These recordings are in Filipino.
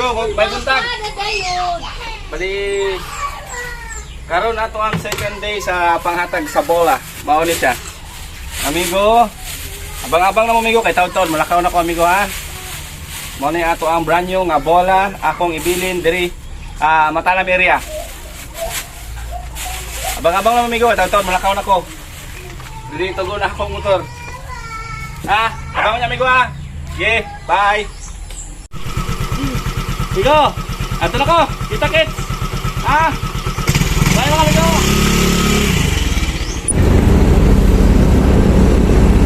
Amigo, kung may buntag. Bali, karon na ang second day sa panghatag sa bola. Mauni siya. Amigo, abang-abang na mo amigo kay taon-taon malakaw na ko amigo ha. Mao ni ato ang brand new nga bola akong ibilin diri ah Matalam area. Abang-abang na mo amigo, taon-taon malakaw na ko. Diri tugo na akong motor. Ha? Abang niya amigo ha. Yeah, bye. Amigo, ato na ko. Kita kits. Ha? Bye mga amigo.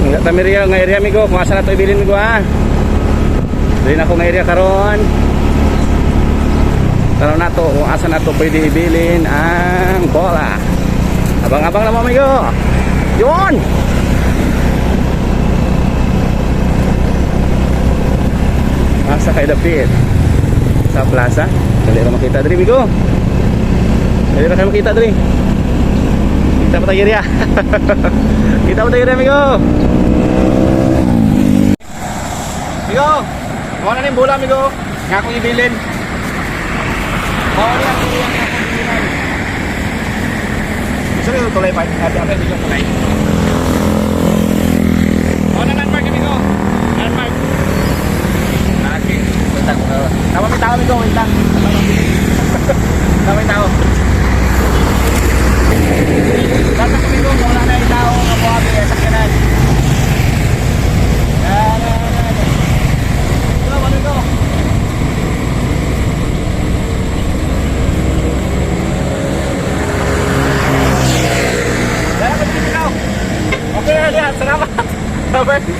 Nga kami rin nga area amigo, kung asa na to ibilin amigo ha. Dili na ko nga area karon. Karon na to, kung asa na to pwede ibilin ang bola. Abang-abang na mo amigo. Yun! Asa kay dapit sa plaza. Dali ra makita diri amigo. Dali ra kayo makita diri. Kita pa tayo area. Kita pa tayo area amigo. Amigo, kuha na rin bola amigo. Nga akong ibilin. Kuha na ang ibilin. Gusto niyo tulay pa? Ate, ate, hindi ko tulay. Ikaw, wait lang. Damay tao. Dapat kami doon, wala na yung tao ng buhabi, sakyanan. Okay, yeah, salamat. Bye-bye.